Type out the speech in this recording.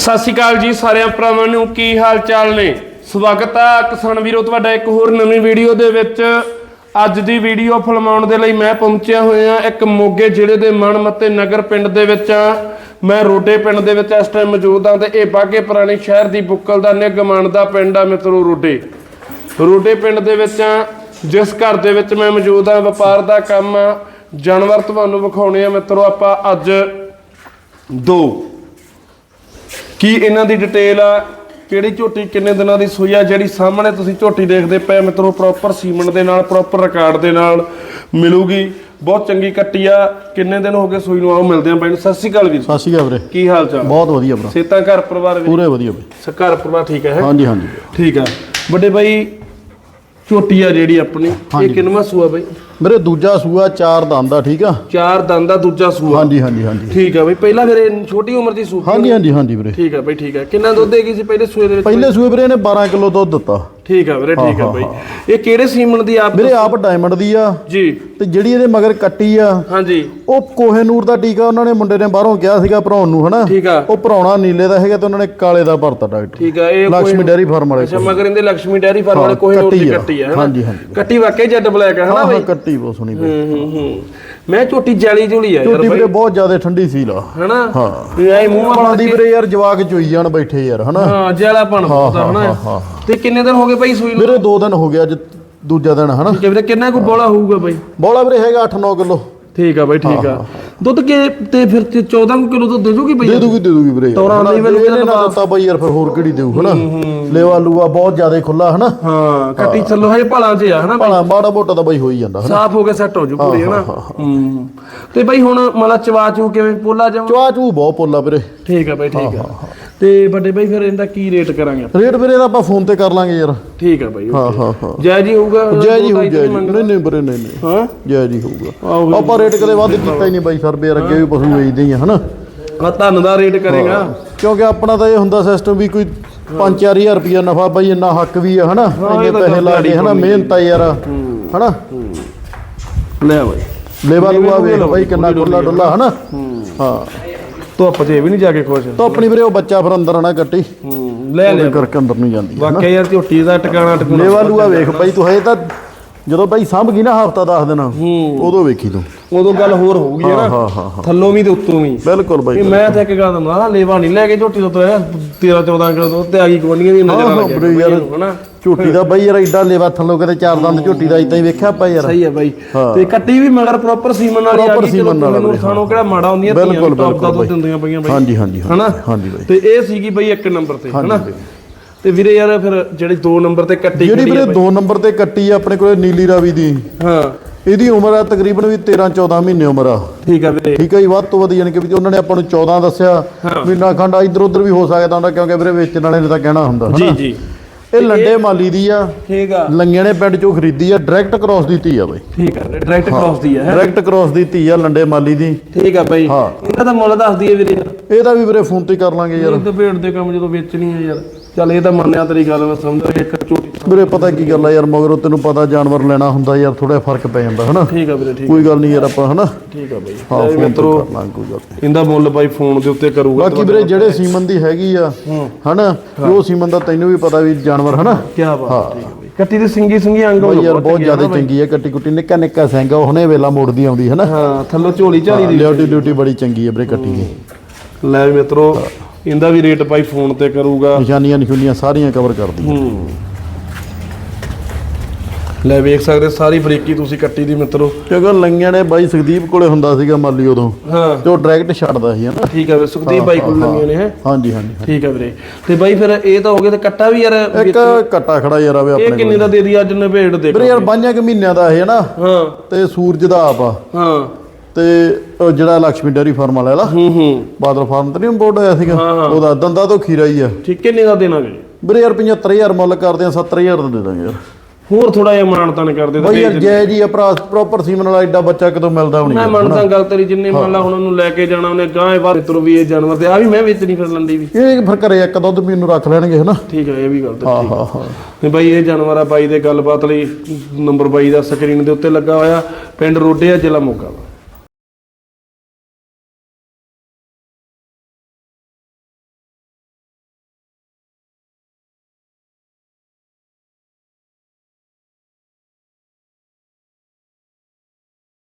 ਸਤਿ ਸ਼੍ਰੀ ਅਕਾਲ ਜੀ ਸਾਰਿਆਂ ਭਰਾਵਾਂ ਨੂੰ, ਕੀ ਹਾਲ ਚਾਲ ਨੇ? ਸਵਾਗਤ ਆ ਕਿਸਾਨ ਵੀਰੋ, ਤੁਹਾਡਾ ਇੱਕ ਹੋਰ ਨਵੀਂ ਵੀਡੀਓ ਦੇ ਵਿੱਚ। ਅੱਜ ਦੀ ਵੀਡੀਓ ਫਿਲਮਾਉਣ ਦੇ ਲਈ ਮੈਂ ਪਹੁੰਚਿਆ ਹੋਇਆ, ਇੱਕ ਮੋਗੇ ਜ਼ਿਲ੍ਹੇ ਦੇ ਮਨਮੱਤੇ ਨਗਰ ਪਿੰਡ ਦੇ ਵਿੱਚ ਆ। ਮੈਂ ਰੋਡੇ ਪਿੰਡ ਦੇ ਵਿੱਚ ਇਸ ਟਾਈਮ ਮੌਜੂਦ ਹਾਂ ਤੇ ਇਹ ਬਾਗੇ ਪੁਰਾਣੇ ਸ਼ਹਿਰ ਦੀ ਬੁੱਕਲ ਦਾ ਨਿਗਮਾਨ ਦਾ ਪਿੰਡ ਆ ਮਿੱਤਰੋ ਰੋਡੇ। ਰੋਡੇ ਪਿੰਡ ਦੇ ਵਿੱਚ ਆ, ਜਿਸ ਘਰ ਦੇ ਵਿੱਚ ਮੈਂ ਮੌਜੂਦ ਹਾਂ, ਵਪਾਰ ਦਾ ਕੰਮ ਆ। ਜਾਨਵਰ ਤੁਹਾਨੂੰ ਵਿਖਾਉਣੇ ਆ ਮਿੱਤਰੋ ਆਪਾਂ ਅੱਜ ਦੋ। ਕੀ ਇਹਨਾਂ ਦੀ ਡਿਟੇਲ ਆ? ਕਿਹੜੀ ਝੋਟੀ ਕਿੰਨੇ ਦਿਨਾਂ ਦੀ ਸੂਈ ਆ? ਜਿਹੜੀ ਸਾਹਮਣੇ ਤੁਸੀਂ ਝੋਟੀ ਦੇਖਦੇ ਪਏ ਮਿੱਤਰੋ ਪ੍ਰੋਪਰ ਸੀਮਨ ਦੇ ਨਾਲ ਪ੍ਰੋਪਰ ਰਿਕਾਰਡ ਦੇ ਨਾਲ ਮਿਲੂਗੀ। ਬਹੁਤ ਚੰਗੀ ਕੱਟੀ ਆ। ਕਿੰਨੇ ਦਿਨ ਹੋ ਗਏ ਸੂਈ ਨੂੰ? ਆਓ ਮਿਲਦੇ ਆਂ ਨੂੰ। ਸਤਿ ਸ਼੍ਰੀ ਅਕਾਲ ਵੀਰ ਸਤਿ ਸ਼੍ਰੀ ਅਕਾਲ ਵੀਰੇ। ਕੀ ਹਾਲ ਚਾਲ? ਬਹੁਤ ਵਧੀਆ ਭਰਾ। ਸੇਤਾ ਘਰ ਪਰਿਵਾਰ ਵੀ? ਪੂਰੇ ਵਧੀਆ ਬਈ ਘਰ ਪਰਿਵਾਰ ਠੀਕ ਹੈ ਹੈਂ? ਹਾਂਜੀ ਹਾਂਜੀ। ਠੀਕ ਆ। ਵੱਡੇ ਬਾਈ ਝੋਟੀ ਆ ਜਿਹੜੀ ਆਪਣੀ। ਇਹ। ਕਿੰਨਵਾਂ ਸੂਆ ਬਾਈ? ਮੇਰੇ ਦੂਜਾ ਸੂਆ ਚਾਰ ਦੰਦ ਆ ਠੀਕ ਆ? ਚਾਰ ਦੰਦ ਦਾ ਦੂਜਾ ਸੂਆ। ਹਾਂਜੀ ਹਾਂਜੀ ਹਾਂਜੀ। ਠੀਕ ਆ ਬਾਈ ਪਹਿਲਾਂ ਫਿਰ ਇਹ ਛੋਟੀ ਉਮਰ ਦੀ ਸੂਪੀ ਹਾਂਜੀ ਹਾਂਜੀ ਹਾਂਜੀ ਵੀਰੇ। ਠੀਕ ਆ ਬਾਈ ਠੀਕ ਆ। ਕਿੰਨਾ ਦੁੱਧ ਦੇਗੀ ਸੀ ਪਹਿਲੇ ਸੂਏ ਦੇ ਵਿੱਚ ਪਹਿਲੇ ਸੂਏ ਵੀਰੇ ਨੇ 12 ਕਿਲੋ ਦੁੱਧ ਦਿੱਤਾ। ਠੀਕ ਆ ਵੀਰੇ ਠੀਕ ਆ ਬਾਈ। ਇਹ ਕਿਹੜੇ ਸੀਮਨ ਦੀ ਆਪ ਵੀਰੇ ਆਪ ਡਾਇਮੰਡ ਦੀ ਆ। ਜੀ। ਤੇ ਜਿਹੜੀ ਇਹਦੇ ਮਗਰ ਕੱਟੀ ਆ ਹਾਂਜੀ। ਉਹ ਕੋਹੇਨੂਰ ਦਾ ਟੀਕਾ ਉਹਨਾਂ ਨੇ ਮੁੰਡੇ ਨੇ ਬਾਹਰੋਂ ਕਿਹਾ ਸੀਗਾ ਭਰਾਉਣ ਨੂੰ ਹਨਾ? ਠੀਕ ਆ। ਉਹ ਭਰਾਉਣਾ ਨੀਲੇ ਦਾ ਹੈਗਾ ਤੇ ਉਹਨਾਂ ਨੇ ਕਾਲੇ ਦਾ ਭਰਤਾ ਡਾਕਟਰ। ਠੀਕ ਆ ਇਹ ਲక్ష్ਮੀ ਡੈਰੀ ਫਾਰਮ ਵਾਲੇ ਅੱਛਾ ਮਗਰ ਇਹਦੇ ਲక్ష్ਮੀ ਡੈਰੀ ਫਾਰਮ ਵਾਲੇ ਕੋਹੇਨੂਰ ਦੀ ਕੱਟੀ ਆ। ਹਾਂਜੀ ਹਾਂਜੀ। ਕੱਟੀ ਵਾਕਈ ਜੱਟ ਬਲੈਕ ਹੈ ਹਨਾ ਬਈ? ਕੱਟੀ ਬਹੁਤ ਸੋਹਣੀ ਬਈ ਹੂੰ ਹੂੰ। ਮੈਂ ਝੋਟੀ ਜਾਲੀ ਝੋਲੀ ਆ ਝੋਟੀ ਵੀਰੇ ਬਹੁਤ ਜ਼ਿਆਦਾ ਠੰਡੀ ਸੀ ਲਾ। ਹਨਾ? ਹਾਂ। ਵੀ ਐ ਮੂੰਹ ਮਾਰ ਦੀ ਵੀਰੇ ਯਾਰ ਜਵਾਕ ਚੋਈ ਜਾਣ ਬੈਠੇ ਯਾਰ ਹਨਾ? ਹਾਂ ਜਿਆਲਾ ਪਣ ਹੁੰਦਾ ਹਨਾ? ਤੇ ਕਿੰਨੇ ਦਿਨ ਹੋ ਗਏ ਭਾਈ ਸੂਈ ਨੂੰ? ਵੀਰੇ 2 ਦਿਨ ਹੋ ਗਿਆ ਅੱਜ ਦੂਜਾ ਦਿਨ ਹਨਾ? ਠੀਕ ਹੈ ਵੀਰੇ ਕਿੰਨਾ ਕੁ ਬੋਲਾ ਹੋਊਗਾ ਬਾਈ? ਬੋਲਾ ਵੀਰੇ ਹੈਗਾ 8-9 ਕਿਲੋ। ਠੀਕ ਆ ਬਾਈ ਠੀਕ ਆ। ਦੁੱਧ ਕੇ ਤੇ ਫਿਰ ਤੇ 14 ਕਿਲੋ ਦੁੱਧ ਦੇ ਦੂਗੀ ਦੇ ਬਾਈ ਦੂਗੀ ਦੇ ਦੂਗੀ ਵੀਰੇ। ਤੋਰਾਂ ਦੀ ਮੈਨੂੰ ਇਹਨੇ ਨਾ ਦਿੱਤਾ ਬਾਈ ਯਾਰ ਫਿਰ ਹੋਰ ਕਿਹੜੀ ਦੇਊ ਹਨਾ? ਲੇਵਾ ਲੂਆ ਬਹੁਤ ਜ਼ਿਆਦਾ ਖੁੱਲਾ ਹਨਾ? ਹਾਂ ਕੱਟੀ ਚੱਲੋ ਹਜੇ ਭਲਾ ਚ ਆ ਹਨਾ? ਭਾਣਾ ਮਾੜਾ ਮੋਟਾ ਤਾਂ ਬਾਈ ਹੋ ਹੀ ਜਾਂਦਾ ਹਨਾ? ਸਾਫ਼ ਹੋ ਕੇ ਸੈੱਟ ਹੋ ਜੂ ਪੂਰੀ ਹਨਾ? ਹੂੰ ਤੇ ਬਾਈ ਹੁਣ ਮਲਾ ਚਵਾ ਚੂ ਕਿਵੇਂ? ਪੋਲਾ ਜਾਵਾਂ ਚਵਾ ਚੂ ਬਹੁਤ ਪੋਲਾ ਵੀਰੇ। ਠੀਕ ਆ ਬਾਈ ਠੀਕ ਆ। ਤੇ ਵੱਡੇ ਬਾਈ ਫਿਰ ਇਹਦਾ ਕੀ ਰੇਟ ਕਰਾਂਗੇ ਆਪਾਂ? ਰੇਟ ਵੀਰੇ ਦਾ ਆਪਾਂ ਫੋਨ ਤੇ ਕਰ ਲਾਂਗੇ ਯਾਰ। ਠੀਕ ਆ ਬਾਈ ਹਾਂ ਹਾਂ ਹਾਂ। ਜੈ ਜੀ ਹੋਊਗਾ ਜੈ ਜੀ ਹੋ ਜੈ ਜੀ। ਨਹੀਂ ਨਹੀਂ ਵੀਰੇ ਨਹੀਂ ਨਹੀਂ। ਹਾਂ? ਜੈ ਜੀ ਹੋਊਗਾ। ਆਪਾਂ ਰੇਟ ਕਦੇ ਵੱਧ ਕੀਤਾ ਹੀ ਨਹੀਂ ਬਾਈ ਸਰ ਯਾਰ ਅੱਗੇ ਵੀ ਪਸ਼ੂ ਵੇਚਦੇ ਹੀ ਆ ਹਨਾ? ਆ ਧੰਨ ਦਾ ਰੇਟ ਕਰੇਗਾ। ਕਿਉਂਕਿ ਆਪਣਾ ਤਾਂ ਇਹ ਹੁੰਦਾ ਸਿਸਟਮ ਵੀ ਕੋਈ 5-4000 ਰੁਪਇਆ ਨਫਾ ਬਾਈ ਇੰਨਾ ਹੱਕ ਵੀ ਆ ਹਨਾ? ਇੰਨੇ ਇਹ ਤਾਂ ਪੈਸੇ ਲਾ ਕੇ ਹਨਾ? ਮਿਹਨਤ ਆ ਯਾਰ ਹਨਾ? ਲੈ ਬਾਈ। ਲੇਵਾ ਲੂਆ ਵੇਖ ਬਾਈ ਕਿੰਨਾ ਖੁੱਲਾ ਡੁੱਲਾ ਹਨਾ? ਹਾਂ। ਧੁੱਪ ਤੇ ਵੀ ਨਹੀਂ ਜਾ ਕੇ ਖੁਸ਼। ਤਾਂ ਆਪਣੀ ਵੀਰੇ ਉਹ ਬੱਚਾ ਫਿਰ ਅੰਦਰ ਨਾ ਕੱਟੀ। ਹੂੰ ਲੈ ਲੈ ਉਹਦੇ ਕਰਕੇ ਅੰਦਰ ਨੂੰ ਜਾਂਦੀ ਵਾਕਿਆ ਯਾਰ ਝੋਟੀ ਦਾ ਟਿਕਾਣਾ ਟਿਕਾਣਾ ਲੇਵਾ ਲੂਆ ਵੇਖ ਬਾਈ ਤੂੰ ਹਜੇ ਤਾਂ ਜਦੋਂ ਬਾਈ ਸਾਂਭ ਗਈ ਨਾ ਹਫਤਾ 10 ਦਿਨ ਉਦੋਂ ਵੇਖੀ ਤੂੰ। ਉਦੋਂ ਗੱਲ ਹੋਰ ਹੋਊਗੀ ਹਾਂ ਨਾ ਹਾਂ ਥੱਲੋਂ ਵੀ ਤੇ ਉੱਤੋਂ ਵੀ। ਬਿਲਕੁਲ ਬਾਈ ਇਹ ਮੈਂ ਤਾਂ ਇੱਕ ਗੱਲ ਦਮਾ ਲੇਵਾ ਨਹੀਂ ਲੈ ਕੇ ਝੋਟੀ ਤੋਂ ਤੋਇਆ 13 14 ਕਿਲੋ ਦੁੱਧ ਤੇ ਆ ਗਈ ਗਵੰਡੀਆਂ ਦੀ ਨਜ਼ਰ ਆ ਬੜੇ ਯਾਰ। ਲੱਗਿਆ ਹਨਾ। ਝੋਟੀ ਦਾ ਬਾਈ ਯਾਰ ਐਡਾ ਲੇਵਾ ਥੱਲੋਂ ਕਿਤੇ ਚਾਰ ਦੰਦ ਝੋਟੀ ਦਾ ਇਦਾਂ ਹੀ ਵੇਖਿਆ ਆਪਾਂ ਯਾਰ। ਸਹੀ ਹੈ ਬਾਈ। ਤੇ ਕੱਟੀ ਵੀ ਮਗਰ ਪ੍ਰੋਪਰ ਸੀਮਨ ਵਾਲੀ ਆ ਗਈ ਚਲੋ ਬਾਈ, ਖਾਣੋ ਕਿਹੜਾ ਮਾੜਾ ਹੁੰਦੀਆਂ ਵੀ top ਦਾ ਬਾਈ। ਦਿੰਦੀਆਂ ਪਈਆਂ ਬਾਈ। ਹਾਂਜੀ ਹਾਂਜੀ ਹਨਾ? ਹਾਂਜੀ ਬਾਈ। ਤੇ ਇਹ ਸੀਗੀ ਬਾਈ ਇੱਕ ਨੰਬਰ ਤੇ ਹਨਾ? ਤੇ ਵੀਰੇ ਯਾਰ ਫਿਰ ਜਿਹੜੀ 2 ਨੰਬਰ ਤੇ ਕੱਟੀ ਜਿਹੜੀ ਵੀਰੇ ਆ ਬਾਈ? 2 ਨੰਬਰ ਤੇ ਕੱਟੀ ਆ ਆਪਣੇ ਕੋਲੇ ਨੀਲੀ ਰਾਵੀ ਦੀ। ਹਾਂ। ਇਹਦੀ ਉਮਰ ਆ ਤਕਰੀਬਨ ਵੀ 13 14 ਮਹੀਨੇ ਉਮਰ ਆ। ਠੀਕ ਆ ਵੀਰੇ। ਠੀਕ ਹੈ ਜੀ ਵੱਧ ਤੋਂ ਵੱਧ ਯਾਨੀ ਕਿ ਵੀ ਉਹਨਾਂ ਨੇ ਆਪਾਂ ਨੂੰ 14 ਦੱਸਿਆ ਵੀ ਨਾ ਖੰਡ ਇੱਧਰ ਉੱਧਰ ਵੀ ਹੋ ਸਕਦਾ ਹੁੰਦਾ ਕਿਉਂਕਿ ਵੀਰੇ ਵੇਚਣ ਵਾਲੇ ਨੇ ਤਾਂ ਕਹਿਣਾ ਹੁੰਦਾ ਜੀ ਜੀ। ਇਹ ਲੰਡੇ ਮਾਲੀ ਦੀ ਆ। ਠੀਕ ਆ। ਲੰਗਿਆਂ ਨੇ ਪਿੰਡ ਚੋਂ ਖਰੀਦੀ ਆ ਡਾਇਰੈਕਟ ਕ੍ਰਾਸ ਦੀ ਧੀ ਆ ਬਾਈ। ਠੀਕ ਆ ਡਾਇਰੈਕਟ ਕ੍ਰਾਸ ਦੀ ਆ? ਡਾਇਰੈਕਟ ਕ੍ਰਾਸ ਦੀ ਧੀ ਆ ਲੰਡੇ ਮਾਲੀ ਦੀ। ਠੀਕ ਆ ਬਾਈ। ਹਾਂ। ਇਹਦਾ ਤਾਂ ਮੁੱਲ ਦੱਸ ਦਈਏ ਵੀਰੇ। ਇਹਦਾ ਵੀ ਵੀਰੇ ਫੋਨ ਤੇ ਕਰ ਲਾਂਗੇ ਯਾਰ। ਇਹ ਤਾਂ ਭੇਡ ਦੇ ਕੰਮ ਜਦੋਂ ਵੇਚਣੀ ਆ ਯਾਰ। ਚੱਲ ਇਹ ਤਾਂ ਮੰਨਿਆ ਤੇਰੀ ਗੱਲ ਮੈਂ ਸਮਝ ਰਿਹਾ ਇੱਕ ਝੋਟੀ ਵੀਰੇ ਪਤਾ ਕੀ ਗੱਲ ਆ ਯਾਰ ਮਗਰੋਂ ਤੈਨੂੰ ਪਤਾ ਜਾਨਵਰ ਲੈਣਾ ਹੁੰਦਾ ਯਾਰ ਥੋੜਾ ਫ਼ਰਕ ਪੈ ਜਾਂਦਾ ਹਨਾ? ਠੀਕ ਆ ਵੀਰੇ ਠੀਕ ਕੋਈ ਗੱਲ ਨਹੀਂ ਯਾਰ ਆਪਾਂ ਹਨਾ? ਠੀਕ ਆ ਬਾਈ। ਹਾਂ ਲੈ ਮਿੱਤਰੋ ਨੀ। ਇਹਦਾ ਮੁੱਲ ਬਾਈ ਫੋਨ ਦੇ ਉੱਤੇ ਕਰੂਗਾ। ਬਾਕੀ ਵੀਰੇ ਜਿਹੜੇ ਸੀਮਨ ਦੀ ਹੈਗੀ ਆ ਹਨਾ? ਉਹ ਸੀਮਨ ਦਾ ਤੈਨੂੰ ਵੀ ਪਤਾ ਵੀ ਜਾਨਵਰ ਹਨਾ? ਕੀ ਬਾਤ ਠੀਕ ਆ ਬਾਈ। ਕੱਟੀ ਦੀ ਸਿੰਗੀ ਸਿੰਗੀ ਅੰਗ ਬਈ ਯਾਰ ਬਹੁਤ ਜ਼ਿਆਦਾ ਨਾ। ਚੰਗੀ ਆ ਕੱਟੀ ਕੁੱਟੀ ਨਿੱਕਾ ਨਿੱਕਾ ਸਿੰਘ ਆ ਉਹਨੇ ਵੇਲਾ ਮੋੜਦੀ ਆਉਂਦੀ ਹਨਾ? ਹਾਂ ਥੱਲੋਂ ਝੋਲੀ ਝਾਲੀ ਦੀ। ਲਿਓਟੀ ਲਿਓਟੀ ਬੜੀ ਚੰਗੀ ਆ ਵੀਰੇ ਕੱਟੀ ਦੀ। ਲੈ ਮਿੱਤਰੋ ਇਹਦਾ ਵੀ ਰੇਟ ਬਾਈ ਫੋਨ ਤੇ ਕਰੂਗਾ। ਨਿਸ਼ਾਨੀਆਂ ਨਿਸ਼ੂਨੀਆਂ ਸਾਰੀਆਂ ਕਵਰ ਕਰਦੀ। ਹੂੰ। ਲੈ ਵੇਖ ਸਕਦੇ ਸਾਰੀ ਬਰੀਕੀ ਤੁਸੀਂ ਕੱਟੀ ਦੀ ਮਿੱਤਰੋ। ਕਿਉਂਕਿ ਲੰਗਿਆਂ ਨੇ ਬਾਈ ਸੁਖਦੀਪ ਕੋਲੇ ਹੁੰਦਾ ਸੀਗਾ ਮਾਲੀ ਉਦੋਂ। ਹਾਂ। ਤੇ ਉਹ ਡਾਇਰੈਕਟ ਛੱਡਦਾ ਸੀ ਹਨਾ। ਠੀਕ ਆ ਵੀਰੇ ਸੁਖਦੀਪ ਬਾਈ ਕੋਲ ਲੰਗੀਆਂ ਨੇ ਹੈ? ਹਾਂਜੀ ਹਾਂਜੀ ਠੀਕ ਆ ਵੀਰੇ। ਤੇ ਬਾਈ ਫਿਰ ਇਹ ਤਾਂ ਹੋ ਗਿਆ ਤੇ ਕੱਟਾ ਵੀ ਯਾਰ ਇੱਕ ਕੱਟਾ ਖੜਾ ਯਾਰ ਆਵੇ ਇਹ ਆਪਣੇ ਕਿੰਨੇ ਦਾ ਦੇ ਦੀ ਅੱਜ ਨਵੇੜ ਦੇ ਵੀਰੇ ਯਾਰ ਬਾਈਆਂ ਕੁ ਮਹੀਨਿਆਂ ਦਾ ਇਹ ਹਨਾ ਹਾਂ। ਤੇ ਸੂਰਜ ਦਾ ਆਪ ਆ। ਹਾਂ। ਤੇ ਉਹ ਜਿਹੜਾ ਲక్ష్ਮੀ ਡੈਰੀ ਫਾਰਮ ਵਾਲਾ ਲਾ ਹੂੰ ਹੂੰ। ਬਾਦਲ ਫਾਰਮ ਤੇ ਨਹੀਂ ਬੋਰਡ ਹੋਇਆ ਸੀਗਾ। ਉਹਦਾ ਦੰਦਾ ਤੋਂ ਖੀਰਾ ਹੀ ਆ। ਠੀਕ ਕਿੰਨੇ ਦਾ ਦੇਣਾ ਵੀਰੇ? ਯਾਰ 75000 ਮੁੱਲ ਕਰਦੇ ਆ 70000 ਦਾ ਦੇ ਦਾਂਗੇ ਯਾਰ। ਹੋਰ ਥੋੜਾ ਜਿਹਾ ਮਾਨਤਾਨ ਕਰ ਦੇ ਬਈ ਯਾਰ ਜੈ ਜੀ ਆ ਪ੍ਰੋਪਰ ਸੀਮਨ ਵਾਲਾ ਐਡਾ ਬੱਚਾ ਕਦੋਂ ਮਿਲਦਾ ਮੈਂ ਹੋਣੀ ਮੰਨਦਾ ਗੱਲ ਤੇਰੀ ਜਿੰਨੇ ਮੰਨ ਲਾ ਹੁਣ ਉਹਨੂੰ ਲੈ ਕੇ ਜਾਣਾ ਉਹਨੇ ਗਾਂ ਬਾਹਰ ਤੁਰ ਵੀ ਇਹ ਜਾਨਵਰ ਤੇ ਆ ਵੀ ਮੈਂ ਵੇਚਣੀ ਫਿਰ ਲੰਡੀ ਵੀ। ਇਹ ਫਿਰ ਘਰੇ ਇੱਕ ਦੁੱਧ ਪੀਣ ਨੂੰ ਰੱਖ ਲੈਣਗੇ ਹਨਾ? ਠੀਕ ਹੈ ਇਹ ਵੀ ਗੱਲ ਤੇ ਹਾਂ ਹਾਂ ਹਾਂ। ਤੇ ਬਾਈ ਇਹ ਜਾਨਵਰ ਆ ਬਾਈ ਦੇ ਗੱਲਬਾਤ ਲਈ ਨੰਬਰ ਬਾਈ ਦਾ ਸਕਰੀਨ ਦੇ ਉੱਤੇ ਲੱਗਾ ਹੋਇਆ ਪਿੰਡ ਰੋਡੇ ਆ ਜ਼ਿਲ੍ਹਾ ਮੋਗਾ।